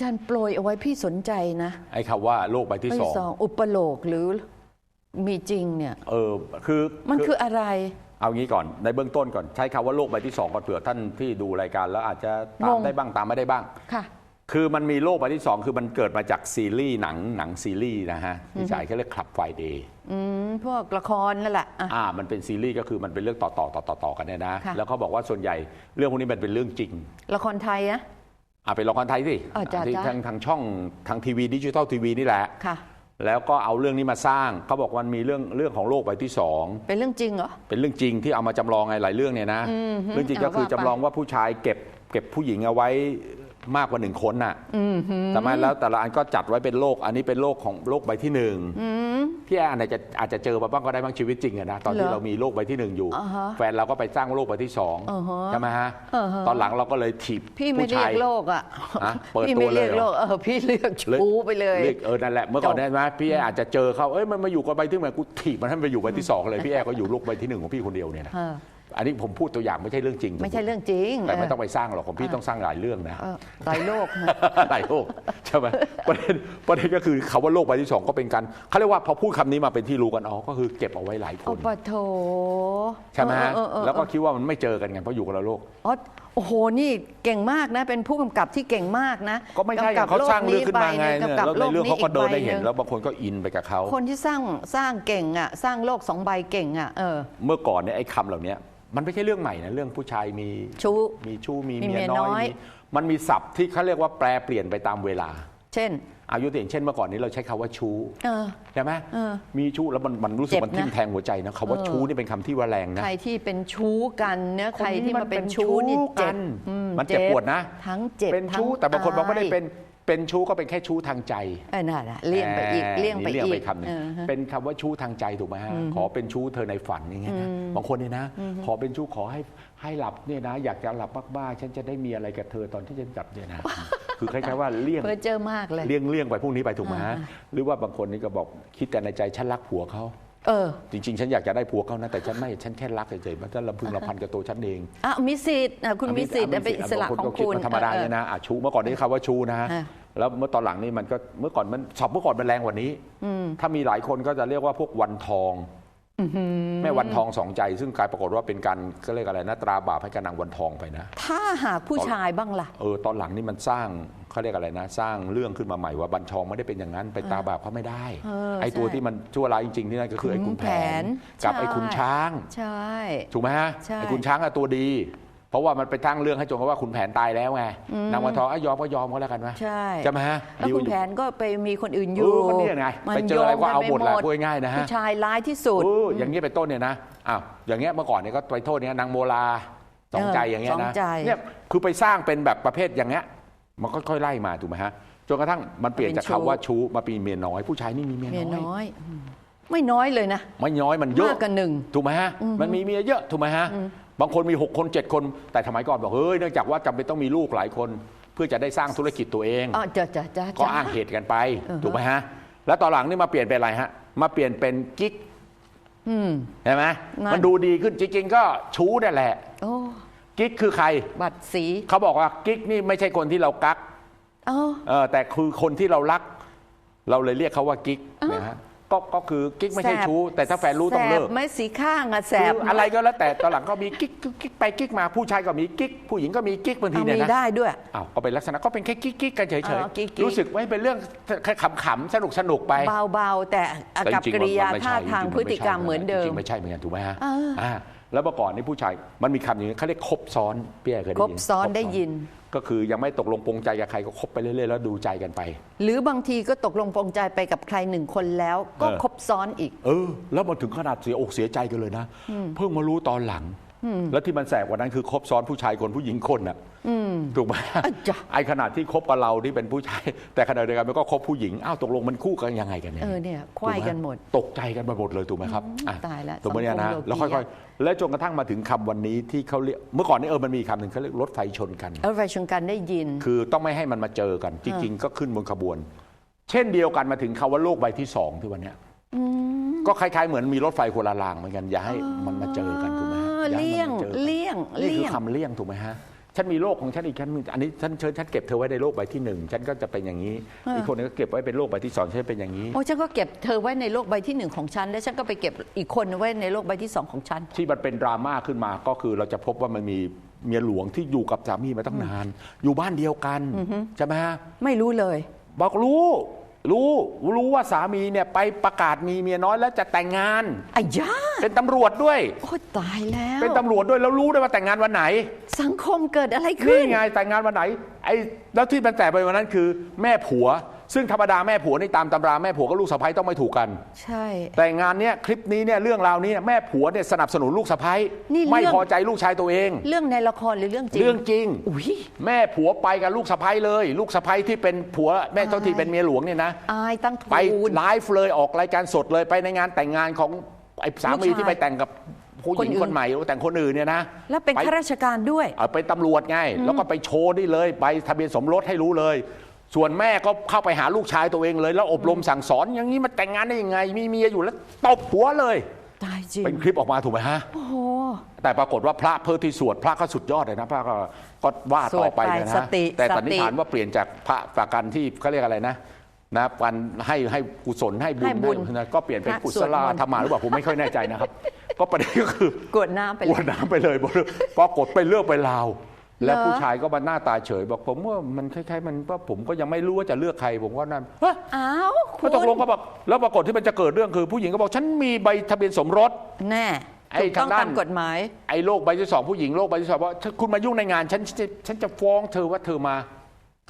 จารย์โปรยเอาไว้พี่สนใจนะไอ้คำว่าโลกใบที่ใบสองสองอุปโลกหรือมีจริงเนี่ย เออคือมันคืออะไร เอางี้ก่อนในเบื้องต้นก่อนใช้คำว่าโลกใบที่สองก่อนเผื่อท่านที่ดูรายการแล้วอาจจะตามงงได้บ้างตามไม่ได้บ้างค่ะคือมันมีโลกใบที่สองคือมันเกิดมาจากซีรีส์หนังหนังซีรีส์นะฮะที่ฉายเขาเรียกคลับไฟเดย์อืมพวกละครนั่นแหละอะอ่ามันเป็นซีรีส์ก็คือมันเป็นเรื่องต่อต่อต่อต่อต่อกันเนี่ยนะค่ะแล้วเขาบอกว่าส่วนใหญ่เรื่องพวกนี้มันเป็นเรื่องจริง ละครไทยนะ อ่าเป็นละครไทยสิเออจ้ะที่จ้ะ ทางทางช่องทางทีวีดิจิตอลทีวีนี่แหละ ค่ะ แล้วก็เอาเรื่องนี้มาสร้างเขาบอกว่ามันมีเรื่องเรื่องของโลกใบที่สองเป็นเรื่องจริงเหรอ เป็นเรื่องจริงที่เอามาจำลองไงหลายเรื่องเนี่ยนะ อืมฮึเรื่องจริงก็คือเอาว่าจำลองว่าผู้ชายเก็บเก็บผู้หญิงเอาไว้ มากกว่าหนึ่งคนน่ะทำไมแล้วแต่ละอันก็จัดไว้เป็นโลกอันนี้เป็นโลกของโลกใบที่หนึ่งพี่แอนอาจจะอาจจะเจอมาบ้างก็ได้บ้างชีวิตจริงอะนะตอนที่เหรอเรามีโลกใบที่หนึ่งอยู่อ่าฮะแฟนเราก็ไปสร้างโลกใบที่สองอ่าฮะใช่ไหมฮะอ่าฮะตอนหลังเราก็เลยถีบพี่ไม่ผู้เรียชากยโลกอะฮะเปิดพี่ตัวไม่เรียกเลยเหรโลอกเออพี่เลือกชูไปเลยเรียกเออนั่นแหละเมื่อก่อนจบได้ไหมพี่แอร์อาจจะเจอเขาเอ้ยมันมาอยู่กับใบที่หนึ่งกูถีบมันให้มันไปอยู่ใบที่สองเลยพี่แอร์ก็อยู่โลกใบที่หนึ่งของพี่คนเดียวเนี่ยนะเอออันนี้ผมพูดตัวอย่างไม่ใช่เรื่องจริงไม่ใช่เรื่องจริงแต่ไม่เต้องไปสร้างหรอกของพี่ต้องสร้างหลายเรื่องนะเออหลายโลกนะหลายโลกใช่ไหมประเด็นประเด็นก็คือคำว่าโลกใบที่สองก็เป็นการเขาเรียกว่าพอพูดคำนี้มาเป็นที่รู้กันอ๋อก็คือเก็บเอาไว้หลายคโอ้นปะโถใช่ไหมฮะเออเออเออแล้วก็คิดว่ามันไม่เจอกันไงเพราะอยู่คนละโลกอ๋อโอ้โหนี่เก่งมากนะ เป็นผู้กำกับที่เก่งมากนะก็ไม่ใช่กำกับเขาสร้างเรื่องขึ้นมาไงโลกเนี่ยกำกับแล้วโลในกเรื่องนี้เขาก็เดินได้อีเห็นใบแล้วบางคนก็อินไปกับเขาคนที่สร้างสร้างเก่งอะสร้างโลกสองใบเก่งอะเออเมื่อก่อนเนี่ยไอ้คำเหล่านี้ มันไม่ใช่เรื่องใหม่นะเรื่องผู้ชายมีชู้มีชู้มีมีเมีเมียยน้น้ออยยมีมันมีศัพท์ที่เขาเรียกว่าแปลเปลี่ยนไปตามเวลา เช่น อายุตัวอย่างเช่นเมื่อก่อนนี้เราใช้คำว่าชู้เออ ใช่ไหมเออมีชู้แล้วมันมันรู้สึกเจ็บมันทิ่มนะ แทงหัวใจนะคำว่าเออชู้นี่เป็นคำที่ว่าแรงนะ ใครที่เป็นชู้กันเนี่ยคนใครนี้ที่มัมานเป็เป็นนชู้นี่ชู้เจ็กับนอืมันเจ็บปวดนะทั้งเจ็บเป็นชู้ทั้แต่บางคนบอกไม่ได้ยเป็น เป็นชู้ก็เป็นแค่ชู้ทางใจเออน่ะน่ะเลี่ยงไปอีกแหมเลี่ยงไปนี่เลี่ยงอีไปกคำหนึงเออฮะเป็นคำว่าชู้ทางใจถูกไหมฮะขอเป็นชู้เธอในฝันอย่างเงี้ยนะบางคนเนี่ยนะ ขอเป็นชู้ขอให้ให้หลับเนี่ยนะ อยากจะหลับบ้ากๆฉันจะได้มีอะไรกับเธอตอนที่ฉันหลับเนี่ยนะคือคล้ายๆว่าเลี่ยงเพ้อเจอมากเลยเลี่ยงเลี่ยงไปพวกนี้ไปถูกไหมฮะอ่าหรือว่าบางคนนี่ก็บอกคิดแต่ในใจฉันรักผัวเขาเออจริงๆ ฉันอยากจะได้ผัวเขานะ แต่ฉันไม่ฉันแค่รักเฉยๆมันจะลำพึงลำพันกับตัวฉันเองอะมีสิทธิ์อะคุณมีสิทธิ์อะเป็นอิสระบางของก็ดคุณมันธรรมดาเออเนี่ยนะอะชูเมื่อก่อนนี่คำว่าชูนะฮะฮะ แล้วเมื่อตอนหลังนี่มันก็เมื่อก่อนมันสอบเมื่อก่อนมันแรงกว่านี้ถ้ามีหลายคนก็จะเรียกว่าพวกวันทองแม่วันทองสองใจ ซึ่งกลายปรากฏว่าเป็นการก็เรียกอะไรนะตราบาปให้กับนางวันทองไปนะ ถ้าหากผู้ชายบ้างล่ะ เออตอนหลังนี่มันสร้างเขาเรียกอะไรนะ สร้างเรื่องขึ้นมาใหม่ว่าบัญชองไม่ได้เป็นอย่างนั้นไปตาบาปเขาไม่ได้ เออไอ้ตัวใช่ที่มันชั่วร้ายจริงๆนี่นั่นก็คือไอ้ขุนแผนขุนแผนกับใช่ ไอ้ขุนช้าง ใช่ ถูกไหมฮะใช่ ไอ้ขุนช้างอะตัวดี เพราะว่ามันไปทั้งเรื่องให้จงกับว่าขุนแผนตายแล้วไงนางวันทองอะยอมก็ยอมก็แล้วกันไหมใช่ใช่ไหมฮะแล้วดีคุณอยู่แผนก็ไปมีคนอื่นอเอยู่อก็เนี่ยไงมันไปเจออะไรก็เอาหมดแหละโยงกันไปพูดง่ายๆนะฮะ ผู้ชายร้ายที่สุด เอออย่างนี้เป็นต้นเนี่ยนะ อ้าว อย่างเงี้ยเมื่อก่อนเนี่ยก็ไปโทษเนี่ยนางโมลาสองใจอย่างเงี้ยสอนะ งใจ เนี่ยคือไปสร้างเป็นแบบประเภทอย่างเงี้ย มันก็ค่อยๆไล่มาถูกไหมฮะ จนกระทั่งมันเปลี่ยนจากคำว่าชู้มาเป็นเมียน้อย ผู้ชายนี่มีเมียเมียน้อยน้อยอืมไม่น้อยเลยนะไม่น้อยมันเยอะมากกว่าหนึ่ง ถูกไหมฮะ มันมีเมียเยอะถูกไหมฮะ บางคนมี 6 คน 7 คน แต่สมัยก่อนบอกเฮ้ยเนื่องจากว่าจำเป็นต้องมีลูกหลายคน เพื่อจะได้สร้างธุรกิจตัวเอง อ๋อจ้ะจ้ะจ้ะก็จ้ะ อ้างเหตุกันไป อือฮะ ถูกไหมฮะ แล้วตอนหลังนี่มาเปลี่ยนเป็นอะไรฮะ มาเปลี่ยนเป็นกิ๊กอืม ใช่ไหมนั่น มันดูดีขึ้นจริงๆก็ชู้นั่นแหละ โอ้กิ๊กคือใคร บัตรสีเขาบอกว่ากิ๊กนี่ไม่ใช่คนที่เรากัก อ๋อ เออแต่คือคนที่เรารัก เราเลยเรียกเขาว่ากิ๊กนะฮะ ก็ก็คือกิ๊กไม่ใช่แสบชู้ แต่ถ้าแฟนรู้ต้องเลิกแสบไหม่สีข้างอะแสบคืออะไรก็แล้วแต่ตอนหลังก็มีกิ๊กกิ๊กกิ๊กไปกิ๊กมาผู้ชายก็มีกิ๊กผู้หญิงก็มีกิ๊กบางทีเอาเนี่ยมีนะได้ด้วย อ้าวก็เป็นลักษณะก็เป็นแค่กิ๊กกิ๊กกันเฉยอ๋อกิ๊กกิ๊ก รู้สึกว่าเป็นเรื่องแค่ขำๆสนุกสนุกๆไป เบาๆ แต่อากับแต่จงๆกริยามันไม่ท่าใช่ทางจริๆพฤติกรรมไใช่เหมือนเดิจม ริงๆไม่ใช่เหมือนกันถูกไหมฮะอ่าอ่าแล้วเมื่อก่อนนี่ผู้ชายมันมีคำอย่างนี้เขาเรียกคบซ้อนพี่แอร์เคยได้คยินรบซ้อนได้ยิน ก็คือยังไม่ตกลงปรงใจกับใครก็คบไปเรื่อยๆแล้วดูใจกันไป หรือบางทีก็ตกลงปรงใจไปกับใครหนึ่งคนแล้ว ก็เออครบซ้อนอีก เออ แล้วมาถึงขนาดเสียอกเสียใจกันเลยนะ เพิ่งมารู้ตอนหลัง แล้วที่มันแสบกว่านั้นคือคบซ้อนผู้ชายคนผู้หญิงคนน่ะถูกไหมอะจ้ะไอ้ขนาดที่คบกับเราที่เป็นผู้ชาย แต่ขณะเดียวกันมันก็คบผู้หญิงอ้าวตกลงมันคู่กันยังไงกันเนี่ยเออเนี่ยควายกันหมด ตกใจกันไปหมดเลยถูกไหมครับอะตายแล้วถูกไหมเนี่ยนะสังคมโลกีแล้วค่อยๆ แล้วจนกระทั่งมาถึงคำวันนี้ที่เขาเรียกเมื่อก่อนนี่เออมันมีคำหนึ่งเขาเรียกรถไฟชนกันเออไฟชนกันได้ยิน คือต้องไม่ให้มันมาเจอกันจริงๆก็ขึ้นบนขบวน เช่นเดียวกันมาถึงคำว่าโลกใบที่สองที่วันเนี้ยก็คล้ายๆเหมือนมีรถไฟคนละรางเหมือนกันอย่าให้มันมาเจอกันถูกไหมฮะเอออย่าให้เลี่ยงมันมาจอกันเลี่ยง นี่คืเลี่อยง คำเลี่ยงถูกไหมฮะฉฉันมีโลกของฉันอีกฉันมีอันนี้ฉันเชิญฉันเก็บเธอไว้ในโลกใบที่หนึ่งฉันก็จะเป็นอย่างนี้ อีกคนนึงก็เก็บไว้เป็นโลกใบที่สองฉันเป็นอย่างนี้ โอ้ฉันก็เก็บเธอไว้ในโลกใบที่หนึ่งของฉัน แล้วฉันก็ไปเก็บอีกคนไว้ในโลกใบที่สองของฉัน ที่มันเป็นดราม่าขึ้นมาก็คือเราจะพบว่ามันมีเมียหลวงที่อยู่กับสามีมาตั้งนาน อยู่บ้านเดียวกันใช่ไหมฮะ ไม่รู้เลย บอกรู้ รู้รู้ว่าสามีเนี่ยไปประกาศมีเมียน้อยแล้วจะแต่งงานไอ้ย่าเป็นตำรวจด้วย โอ้ตายแล้ว เป็นตำรวจด้วยแล้วรู้ด้วยว่าแต่งงานวันไหน สังคมเกิดอะไรขึ้นี่นไงแต่งงานวันไหนไอ้แล้วที่มันแตกไปวันนั้นคือ แม่ผัว ซึ่งธรรมดาแม่ผัวนี่ตามตำราแม่ผัวกับลูกสะใภ้ต้องไม่ถูกกัน ใช่ แต่งานเนี้ยคลิปนี้เนี่ยเรื่องราวนี้เนี่ยแม่ผัวเนี่ยสนับสนุนลูกสะใภ้นี่เรื่อง ไม่พอใจลูกชายตัวเอง เรื่องในละครหรือเรื่องจริง เรื่องจริง อุ้ยแม่ผัวไปกับลูกสะใภ้เลย ลูกสะใภ้ที่เป็นผัวแม่เจ้าที่อายเป็นเมียหลวงเนี่ยนะ อายตั้งไปทูลไลฟ์เลยออกรายการสดเลยไปในงานแต่งงานของไอ้สามีลูกชายที่ไปแต่งกับผู้หญิงคนอื่น คนใหม่แต่งคนอื่นเนี่ยนะแล้วเป็นไปข้าราชการด้วย เอาไปตำรวจไง แล้วก็ไปโชว์นี่เลยใบทะเบียนสมรสให้รู้เลย ส่วนแม่ก็เข้าไปหาลูกชายตัวเองเลย แล้วอบรมสั่งสอนอย่างนี้มันแต่งงานได้ยังไง มีเมียอยู่แล้วตบหัวเลย ตายจริงเป็นคลิปออกมาถูกไหมฮะ โอ้โหแต่ปรากฏว่าพระเพื่อที่สวดพระก็สุดยอดเลยนะพระก็ก็ว่าต่อไปเลยสวดไปสนะติแต่สติสันนิษฐานว่าเปลี่ยนจากพระประกันที่เขาเรียกอะไรนะนะวันให้ให้กุศลให้บุญให้บุญนะก็เปลี่ยนเป็นพระกุศสวดลมนต์ธรรมาหรือเปล่าผมไม่ค่อยแน่ใจนะครับ ก็ประเด็นก็คือกวดน้ำไปกเลวยดน้ำไปเลยบอกปรากฏไปเลือกไปลาว แล้วเหรอผู้ชายก็มาหน้าตาเฉยบอกผมว่ามันคล้ายๆมันว่าผมก็ยังไม่รู้ว่าจะเลือกใครผมก็นั่นฮะอ้าวคุก็ณตกลงก็บอกแล้วปรากฏที่มันจะเกิดเรื่องคือ ผู้หญิงก็บอกฉันมีใบทะเบียนสมรส แน่ไอ้ถูกต้องทางด้านตามกฎหมาย ไอ้โรคใบที่สองผู้หญิงโรคใบที่สองว่าถ้าคุณมายุ่งในงานฉันฉันจะฉันจะฟ้องเธอว่าเธอมา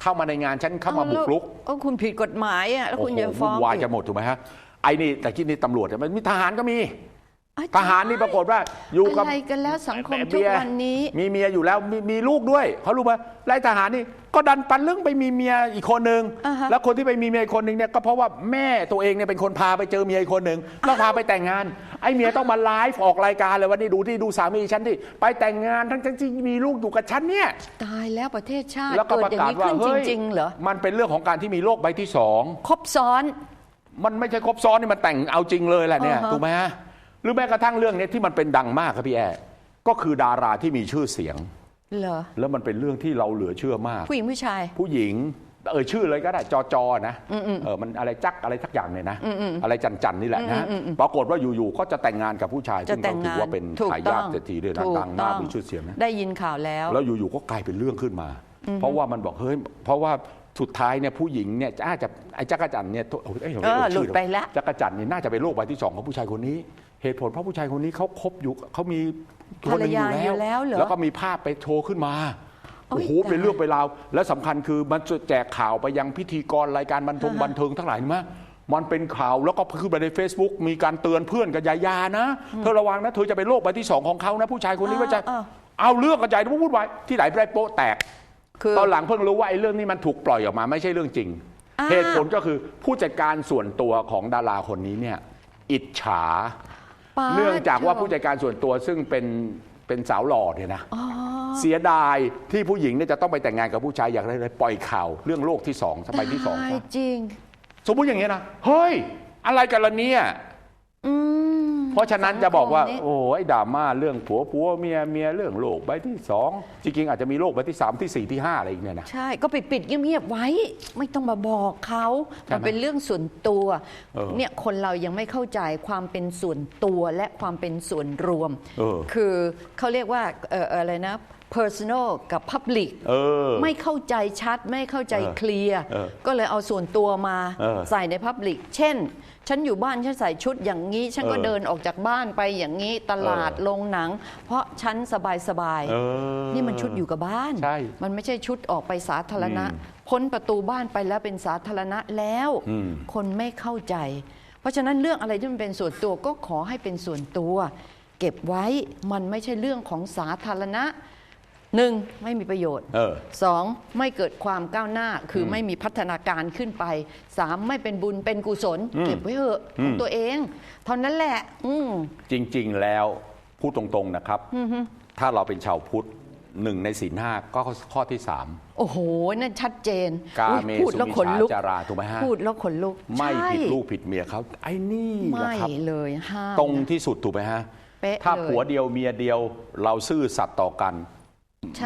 เข้ามาในงานฉันเข้ามาบุกรุก เอ้าคุณผิดกฎหมายอะแล้วโอ้คุณโหจะฟ้องวุ่นวายอีกจะหมดถูกไหมฮะไอ้นี่แต่ที่นี่ตำรวจเนี่ยมันมีทหารก็มีอ้ว ทหารนี่ปรากฏว่าอยู่กับอะไรกันแล้วสังคมเมียทุกวันนี้ มีเมียอยู่แล้วมีมีลูกด้วยเขารู้ไหมไล่ทหารนี่ก็ดันปันเรื่องไปมีเมียอีกคนหนึ่งอ่าฮะแล้วคนที่ไปมีเมียอีกคนหนึ่งเนี่ยก็เพราะว่าแม่ตัวเองเนี่ยเป็นคนพาไปเจอเมียอีกคนหนึ่งแล้วพาไปแต่งงาน ไอ้เมียต้องมาไลฟ์ออกรายการเลยว่านี่ดูที่ดูสามีฉันที่ไปแต่งงานทั้งทั้งที่มีลูกอยู่กับฉันเนี่ยตายแล้วประเทศชาติแล้วก็เกิปดระอย่างกาศนี้ว่าขึ้นจเฮ้ยริงๆเหรอมันเป็นเรื่องของการที่มีโรคใบที่สองครบซ้อน มันไม่ใช่ครบซ้อนนี่มันแต่งเอาจริงเลยแหละเนี่ยอ่าฮะถูกไหมฮะ หรือแม้กระทั่งเรื่องเนี้ที่มันเป็นดังมากครับพี่แอร์ก็คือดาราที่มีชื่อเสียง เหรอ แล้วมันเป็นเรื่องที่เราเหลือเชื่อมาก ผู้หญิงผู้ชาย ผู้หญิงเออชื่อเลยก็ได้จอจอนะเออมันอะไรจักอะไรทักอย่างเนี่ยนะ อะไรจันจันนี่แหละนะปรากฏว่าอยู่ๆก็จะแต่งงานกับผู้ชายจะซึ่งแต่เรางถืองานว่าเป็นถูกทาต้ยาอทงเศรษฐีด้วยนะถูกดังมากต้องมีชื่อเสียงนะได้ยินข่าวแล้ว แล้วอยู่ๆก็กลายเป็นเรื่องขึ้นมา เพราะว่ามันบอกเฮ้ยเพราะว่า สุดท้ายเนี่ยผู้หญิงเนี่ยอาจจะไอ้จักรจันทร์เนี่ยโอ้ยเอ้ยเราไม่เออเอ่ยชื่อหลุดไปแล้วจักรจันทร์เนี่ยน่าจะเป็นโรคใบที่สองของผู้ชายคนนี้ เหตุผลเพราะผู้ชายคนนี้เขาคบอยู่เขามีคนหนึงอยู่ภรรยาอยู่แล้วเหรอแล้วก็มีภาพไปโชว์ขึ้นมาโอ้โอ้ยโหตาย เป็นเรื่องไปนราวและสำคัญคือมันจะแจกข่าวไปยังพิธีกรรายการบันเทงอ่าฮะบันเทิงทั้งหลายนี่มั้ยมันเป็นข่าวแล้วก็ขึ้นไปใน Facebook มีการเตือนเพื่อนกับยายานะเธอระวังนะเธอจะเป็นโรคใบที่สองของเขานะผู้ชายคนนี้ว่าจะอ่าเอาเรื่องกระจายวุ่นวายที่ไหนไปโป๊ะแตก คือตอนหลังเพิ่งรู้ว่าไอ้เรื่องนี้มันถูกปล่อยออกมาไม่ใช่เรื่องจริง อ่า เหตุผลก็คือผู้จัดการส่วนตัวของดาราคนนี้เนี่ยอิจฉาป๊าเนื่องจากว่าเธผู้จัดการส่วนตัวซึ่งเป็นเป็นสาวหล่อเนี่ยนะอ๋อ เสียดายที่ผู้หญิงเนี่ยจะต้องไปแต่งงานกับผู้ชายอย่างไรเลยปล่อยข่าวเรื่องโลกที่สองสมัยที่สองตายซะ จริง สมมุติอย่างเงี้ยนะ เฮ้ย อะไรกันล่ะเนี่ยอืม เพราะฉะนั้นจะบอกว่าสังคมนี้โอ้ยดราม่าเรื่องผัวผัวเมียเมียเรื่องโลกใบที่สองจริงๆอาจจะมีโลกใบที่สามที่สี่ที่ห้าอะไรอีกเนี่ยนะใช่ก็ไปปิดเงียบๆไว้ไม่ต้องมาบอกเขาใช่ไหมมันเป็นเรื่องส่วนตัวเออเนี่ยคนเรายังไม่เข้าใจความเป็นส่วนตัวและความเป็นส่วนรวมเออคือเขาเรียกว่าเอ่อเอ่ออะไรนะ personal กับ public เออ ไม่เข้าใจชัดไม่เข้าใจเออเคลียร์เออก็เลยเอาส่วนตัวมาเออใส่ในพับลิกเช่น ฉันอยู่บ้านฉันใส่ชุดอย่างนี้ ฉันก็เออเดินออกจากบ้านไปอย่างนี้ตลาดเออโรงหนัง เพราะฉันสบายสบายๆ เออ นี่มันชุดอยู่กับบ้าน ใช่มันไม่ใช่ชุดออกไปสาธารณะอืมพ้นประตูบ้านไปแล้วเป็นสาธารณะแล้ว อืมคนไม่เข้าใจ เพราะฉะนั้นเรื่องอะไรที่มันเป็นส่วนตัวก็ขอให้เป็นส่วนตัว เก็บไว้มันไม่ใช่เรื่องของสาธารณะ หนึ่งไม่มีประโยชน์เออ สองไม่เกิดความก้าวหน้าคืออไม่มีพัฒนาการขึ้นไปสามไม่เป็นบุญเป็นกุศลอืมเก็บไว้เถอะอืขมองตัวเอง เท่านั้นแหละ อืม จริง ๆ แล้วพูดตรงๆนะครับ ถ้าเราเป็นชาวพุทธหนึ่งในศีลห้าก็ข้อที่สาม โอ้โห นั่นชัดเจนกาอุ๊ยเมพูดสุแล้วมิขนลุกชาจาราถูกไหมฮะ พูดแล้วขนลุกไม่ใช่ผิดลูกผิดเมียเขาไอ้นี่แหละไม่ครับ เลยห้าม ตรงนะที่สุดถูกไหมฮะ เป๊ะถ้าเลยผัวเดียวเมียเดียวเราซื่อสัตย์ต่อกันใช่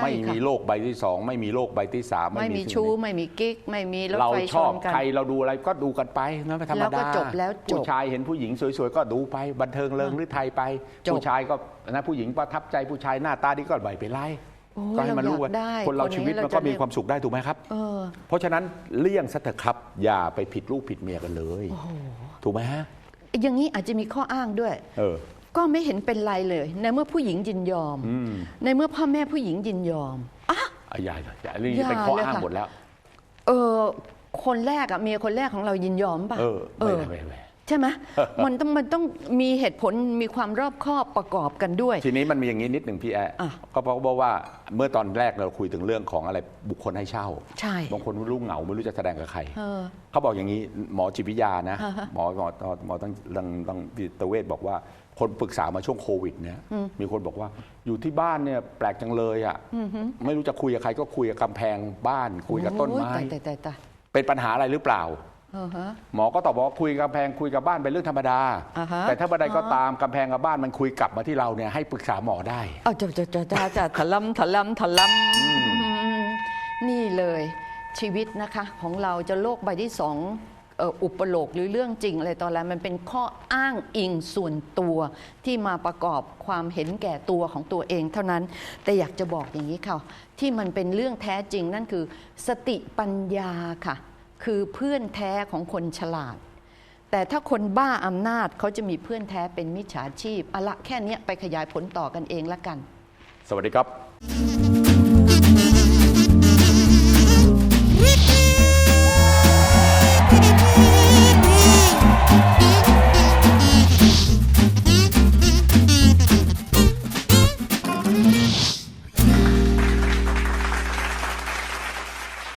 ไม่ค่ะมีโรคใบที่สองไม่มีโรคใบที่สามไม่มีสิ่งชู้นี้ไม่มีกิ๊ก ไม่มีรถเราไฟชชอบนกันใครเราดูอะไรก็ดูกันไปนะไม่ธรรมแล้วก็ดาจบแล้วจบผู้ชายเห็นผู้หญิงสวยๆ ก็ดูไปบันเทิงเริงหรือไทยไปจบผู้ชายก็นะผู้หญิงประทับใจผู้ชายหน้าตาดีก็ไม่เป็นไรโอ้ยก็ให้มันรู้เราว่าอยากได้คนเราคนอย่างชีวิตนี้มันเราก็จะมีเรียกความสุขได้ถูกไหมครับเออเพราะฉะนั้นเลี่ยงซะเถอะครับ อย่าไปผิดลูกผิดเมียกันเลย ถูกไหมฮะอย่างนี้อาจจะมีข้ออ้างด้วยเออ ก็ไม่เห็นเป็นไรเลย ในเมื่อผู้หญิงยินยอม อืม ในเมื่อพ่อแม่ผู้หญิงยินยอมอะ อะอย่าอย่าอันนี้อย่าเป็นข้อเลยอ้างค่ะ หมดแล้ว เออคนแรกอะเมียคนแรกของเรายินยอมป่ะเออเอไม่อไม่ไม่ไม่ ใช่ไหม มันต้องมันต้องมีเหตุผลมีความรอบคอบประกอบกันด้วย ทีนี้มันมีอย่างนี้นิดหนึ่งพี่แอะอะก็เพราะบอกว่าเมื่อตอนแรกเราคุยถึงเรื่องของอะไรบุคคลให้เช่าใช่บางคนไม่รู้เหงาไม่รู้จะแสดงกับใครเออเขาบอกอย่างนี้หมอจิตวิทยานะอ่าฮะ หมอหมอหมอหมอตั้งตั้งตั้งจิตเวชบอกว่า คนปรึกษามาช่วงโควิดเนี่ยมีคนบอกว่าอยู่ที่บ้านเนี่ยแปลกจังเลยอะไม่รู้จะคุยกับใครก็คุยกับกำแพงบ้านคุยกับต้นไม้โอ้ยตายตายตายเป็นปัญหาอะไรหรือเปล่าเออฮะหมอก็ตอบบอกว่าคุยกับกำแพงคุยกับบ้านเป็นเรื่องธรรมดาอ่าฮะแต่ถ้าบันไดก็ตามกำแพงกับบ้านมันคุยกลับมาที่เราเนี่ยให้ปรึกษาหมอได้เอาจะจะจะจะจะถลำถลำถลำนี่เลยชีวิตนะคะของเราจะโลกใบที่สองเอุปโลกหรือเรื่องจริงอะไรตอนแรกมันเป็นข้ออ้างอิงส่วนตัวที่มาประกอบความเห็นแก่ตัวของตัวเองเท่านั้น แต่อยากจะบอกอย่างนี้ค่ะ ที่มันเป็นเรื่องแท้จริงนั่นคือ สติปัญญาค่ะ คือเพื่อนแท้ของคนฉลาด แต่ถ้าคนบ้าอำนาจเขาจะมีเพื่อนแท้เป็นมิจฉาชีพอาละแค่เนี้ยไปขยายผลต่อกันเองละกัน สวัสดีครับ